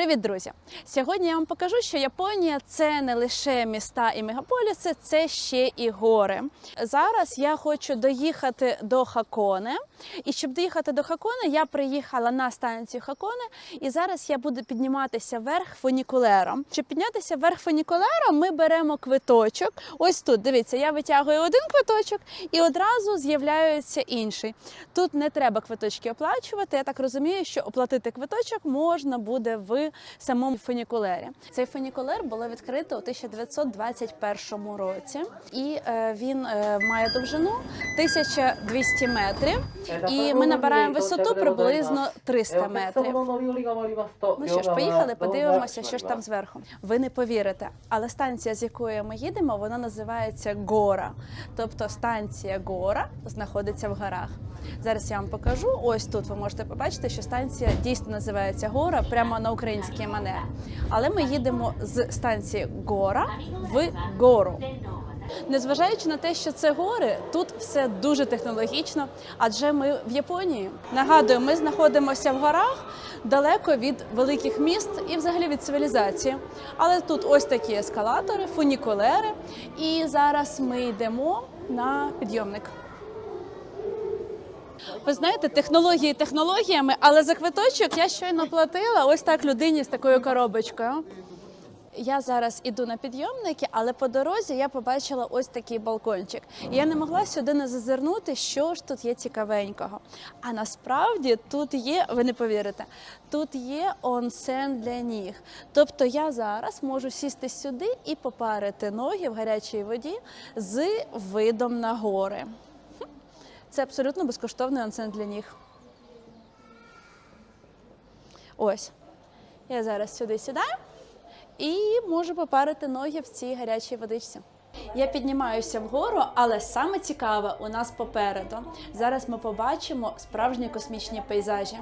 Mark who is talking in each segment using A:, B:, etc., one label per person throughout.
A: Привіт, друзі! Сьогодні я вам покажу, що Японія це не лише міста і мегаполіси, це ще і гори. Зараз я хочу доїхати до Хаконе. І щоб доїхати до Хаконе, я приїхала на станцію Хаконе, і зараз я буду підніматися вверх фунікулером. Щоб піднятися вверх фунікулером, ми беремо квиточок. Ось тут дивіться, я витягую один квиточок і одразу з'являється інший. Тут не треба квиточки оплачувати. Я так розумію, що оплатити квиточок можна буде в самому фунікулері. Цей фунікулер було відкрито у 1921 році, і е, він е, має довжину 1200 метрів. І ми набираємо висоту приблизно 300 метрів. Ну що ж, поїхали, подивимося, що ж там зверху. Ви не повірите, але станція, з якої ми їдемо, вона називається Гора. Тобто станція Гора знаходиться в горах. Зараз я вам покажу. Ось тут ви можете побачити, що станція дійсно називається Гора, прямо на український манер. Але ми їдемо з станції Гора в гору. Незважаючи на те, що це гори, тут все дуже технологічно, адже ми в Японії. Нагадую, ми знаходимося в горах далеко від великих міст і взагалі від цивілізації. Але тут ось такі ескалатори, фунікулери. І зараз ми йдемо на підйомник. Ви знаєте, технології технологіями, але за квиточок я щойно платила ось так людині з такою коробочкою. Я зараз іду на підйомники, але по дорозі я побачила ось такий балкончик. І я не могла сюди не зазирнути, що ж тут є цікавенького. А насправді тут є, ви не повірите, тут є онсен для ніг. Тобто я зараз можу сісти сюди і попарити ноги в гарячій воді з видом на гори. Це абсолютно безкоштовний онсен для ніг. Ось. Я зараз сюди сідаю і можу попарити ноги в цій гарячій водичці. Я піднімаюся вгору, але саме цікаве у нас попереду. Зараз ми побачимо справжні космічні пейзажі.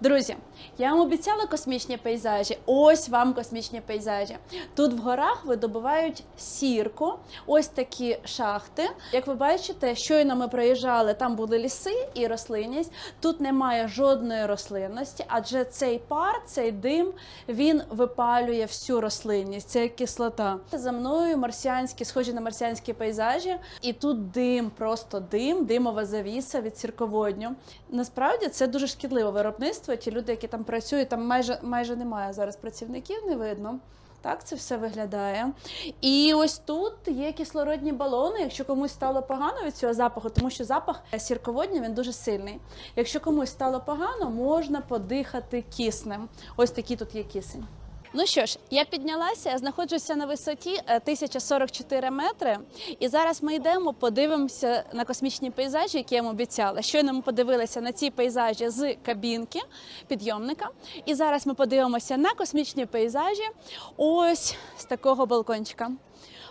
A: Друзі, я вам обіцяла космічні пейзажі. Ось вам космічні пейзажі. Тут в горах видобувають сірку, ось такі шахти. Як ви бачите, щойно ми проїжджали, там були ліси і рослинність. Тут немає жодної рослинності, адже цей пар, цей дим, він випалює всю рослинність. Це кислота. За мною марсіанські, схожі на марсіанські пейзажі, і тут дим, просто дим, димова завіса від сірководню. Насправді це дуже шкідливе виробництво. Ті люди, які там працюють, там майже майже немає зараз працівників, не видно. Так це все виглядає. І ось тут є кислородні балони. Якщо комусь стало погано від цього запаху, тому що запах сірководня він дуже сильний. Якщо комусь стало погано, можна подихати киснем. Ось такий тут є кисень. Ну що ж, я піднялася, я знаходжуся на висоті е, 1044 метри, і зараз ми йдемо, подивимося на космічні пейзажі, які я вам обіцяла. Щойно ми подивилися на ці пейзажі з кабінки підйомника. І зараз ми подивимося на космічні пейзажі ось з такого балкончика.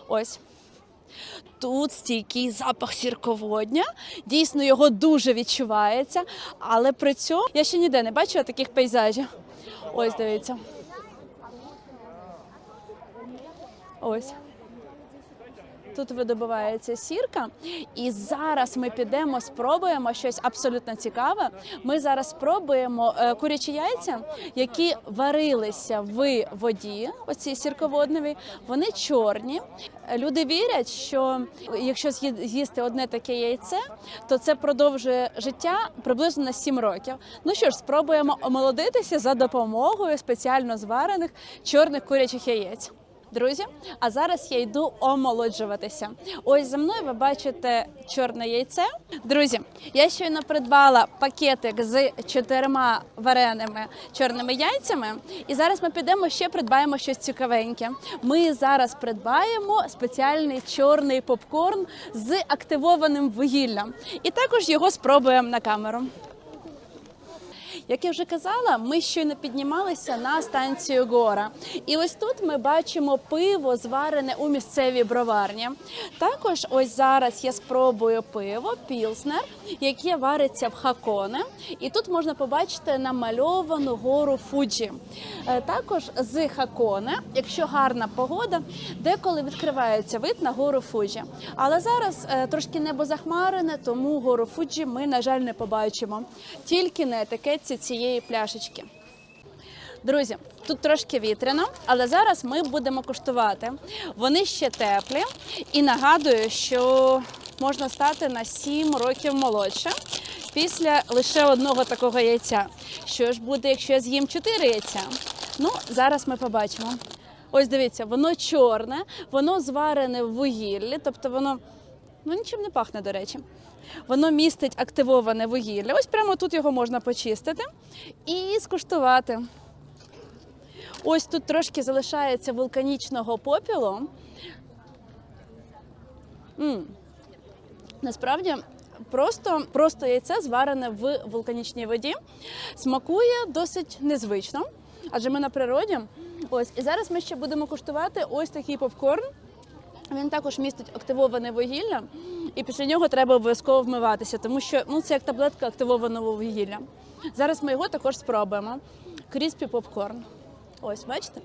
A: Ось. Тут стійкий запах сірководня, дійсно його дуже відчувається, але при цьому я ще ніде не бачила таких пейзажів. Ось дивіться. Ось. Тут видобувається сірка, і зараз ми підемо, спробуємо щось абсолютно цікаве. Ми зараз спробуємо е, курячі яйця, які варилися в воді, оці сірководневі. Вони чорні. Люди вірять, що якщо з'ї- з'їсти одне таке яйце, то це продовжує життя приблизно на 7 років. Ну що ж, спробуємо омолодитися за допомогою спеціально зварених чорних курячих яєць. Друзі, а зараз я йду омолоджуватися. Ось за мною ви бачите чорне яйце. Друзі, я щойно придбала пакетик з чотирма вареними чорними яйцями. І зараз ми підемо ще придбаємо щось цікавеньке. Ми зараз придбаємо спеціальний чорний попкорн з активованим вугіллям. І також його спробуємо на камеру. Як я вже казала, ми щойно піднімалися на станцію Гора. І ось тут ми бачимо пиво, зварене у місцевій броварні. Також ось зараз я спробую пиво Пілснер, яке вариться в Хаконе. І тут можна побачити намальовану гору Фуджі. Е, Також з Хаконе, якщо гарна погода, деколи відкривається вид на гору Фуджі. Але зараз е, трошки небо захмарене, тому гору Фуджі ми, на жаль, не побачимо. Тільки на етикетці цієї пляшечки. Друзі, тут трошки вітряно, але зараз ми будемо куштувати. Вони ще теплі і нагадую, що можна стати на 7 років молодше після лише одного такого яйця. Що ж буде, якщо я з'їм 4 яйця? Ну, зараз ми побачимо. Ось дивіться, воно чорне, воно зварене в вугіллі, тобто воно ну нічим не пахне, до речі. Воно містить активоване вугілля. Ось прямо тут його можна почистити і скуштувати. Ось тут трошки залишається вулканічного попілу. м Насправді просто, просто яйце зварене в вулканічній воді. Смакує досить незвично, адже ми на природі. Ось і зараз ми ще будемо куштувати ось такий попкорн. Він також містить активоване вугілля, і після нього треба обов'язково вмиватися, тому що ну, це як таблетка активованого вугілля. Зараз ми його також спробуємо. Кріспі попкорн. Ось, бачите?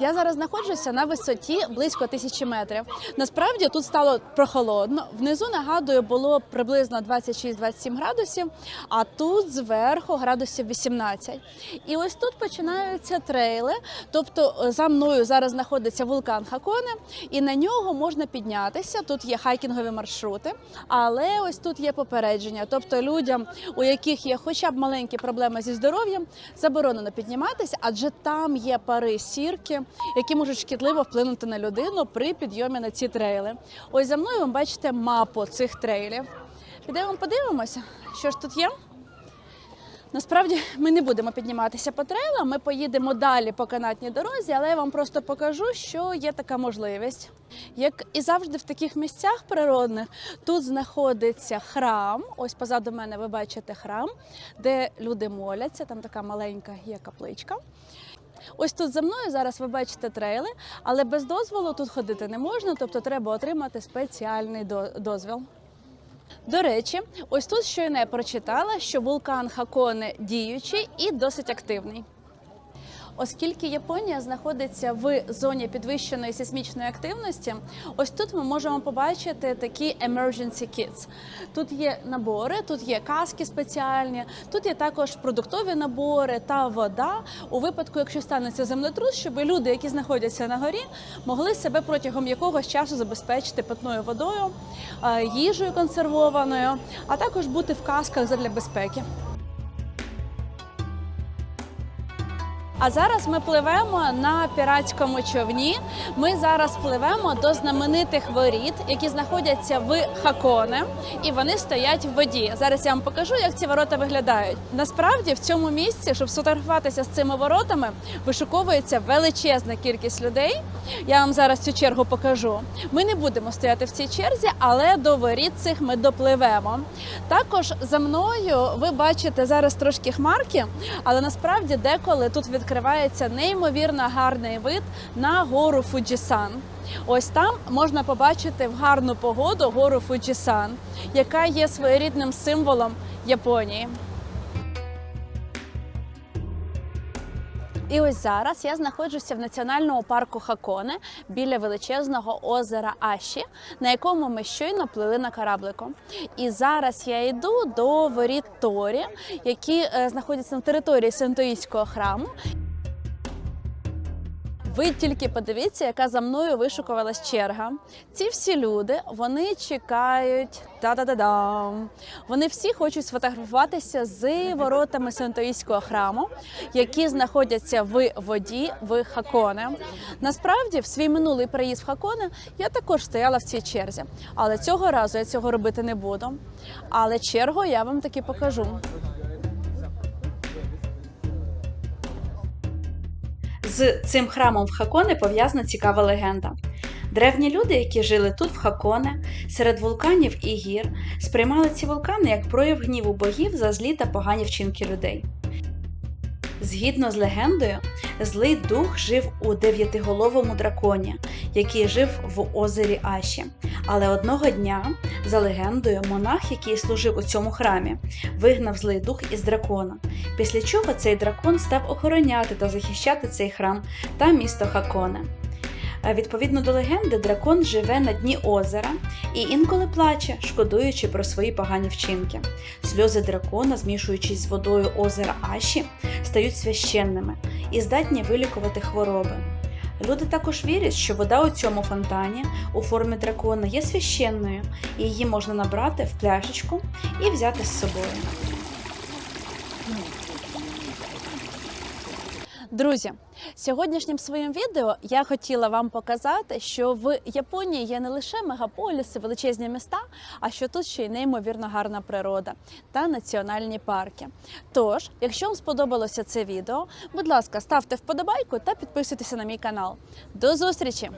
A: Я зараз знаходжуся на висоті близько тисячі метрів. Насправді тут стало прохолодно. Внизу нагадую, було приблизно 26-27 градусів, а тут зверху градусів 18. І ось тут починаються трейли. Тобто е, за мною зараз знаходиться вулкан Хаконе, і на нього можна піднятися. Тут є хайкінгові маршрути, але ось тут є попередження. Тобто людям, у яких є хоча б маленькі проблеми зі здоров'ям, заборонено підніматися, адже там є пари сірки, які можуть шкідливо вплинути на людину при підйомі на ці трейли. Ось за мною ви бачите мапу цих трейлів. Підемо подивимося, що ж тут є. Насправді ми не будемо підніматися по трейлам, ми поїдемо далі по канатній дорозі, але я вам просто покажу, що є така можливість. Як і завжди в таких місцях природних, тут знаходиться храм. Ось позаду мене ви бачите храм, де люди моляться. Там така маленька є капличка. Ось тут за мною зараз ви бачите трейли, але без дозволу тут ходити не можна, тобто треба отримати спеціальний дозвіл. До речі, ось тут щойно я прочитала, що вулкан Хаконе діючий і досить активний. Оскільки Японія знаходиться в зоні підвищеної сейсмічної активності, ось тут ми можемо побачити такі emergency kits. Тут є набори, тут є каски спеціальні, тут є також продуктові набори та вода у випадку, якщо станеться землетрус, щоб люди, які знаходяться на горі, могли себе протягом якогось часу забезпечити питною водою, е, їжею консервованою, а також бути в касках задля безпеки. А зараз ми пливемо на піратському човні. Ми зараз пливемо до знаменитих воріт, які знаходяться в Хаконе, і вони стоять в воді. Зараз я вам покажу, як ці ворота виглядають. Насправді в цьому місці, щоб сфотографуватися з цими воротами, вишуковується величезна кількість людей. Я вам зараз цю чергу покажу. Ми не будемо стояти в цій черзі, але до воріт цих ми допливемо. Також за мною ви бачите зараз трошки хмарки, але насправді деколи тут відкривається неймовірно гарний вид на гору Фуджісан. Ось там можна побачити в гарну погоду гору Фуджісан, яка є своєрідним символом Японії. І ось зараз я знаходжуся в національному парку Хаконе біля величезного озера Аші, на якому ми щойно плили на кораблику. І зараз я йду до воріт Торі, які е, знаходяться на території Сентоїського храму. Ви тільки подивіться, яка за мною вишукувалась черга. Ці всі люди вони чекають та-да-да-дам. Вони всі хочуть сфотографуватися з воротами Сентоїського храму, які знаходяться в воді в Хаконе. Насправді, в свій минулий приїзд в Хаконе я також стояла в цій черзі, але цього разу я цього робити не буду. Але чергу я вам таки покажу. З цим храмом в Хаконе пов'язана цікава легенда. Древні люди, які жили тут, в Хаконе, серед вулканів і гір, сприймали ці вулкани як прояв гніву богів за злі та погані вчинки людей. Згідно з легендою, злий дух жив у дев'ятиголовому драконі, який жив в озері Аші. Але одного дня, за легендою, монах, який служив у цьому храмі, вигнав злий дух із дракона. Після чого цей дракон став охороняти та захищати цей храм та місто Хаконе. Е, Відповідно до легенди, дракон живе на дні озера і інколи плаче, шкодуючи про свої погані вчинки. Сльози дракона, змішуючись з водою озера Аші, стають священними і здатні вилікувати хвороби. Люди також вірять, що вода у цьому фонтані у формі дракона є священною, і її можна набрати в пляшечку і взяти з собою. Друзі, сьогоднішнім своїм відео я хотіла вам показати, що в Японії є не лише мегаполіси, величезні міста, а що тут ще й неймовірно гарна природа та національні парки. Тож, якщо вам сподобалося це відео, будь ласка, ставте вподобайку та підписуйтеся на мій канал. До зустрічі!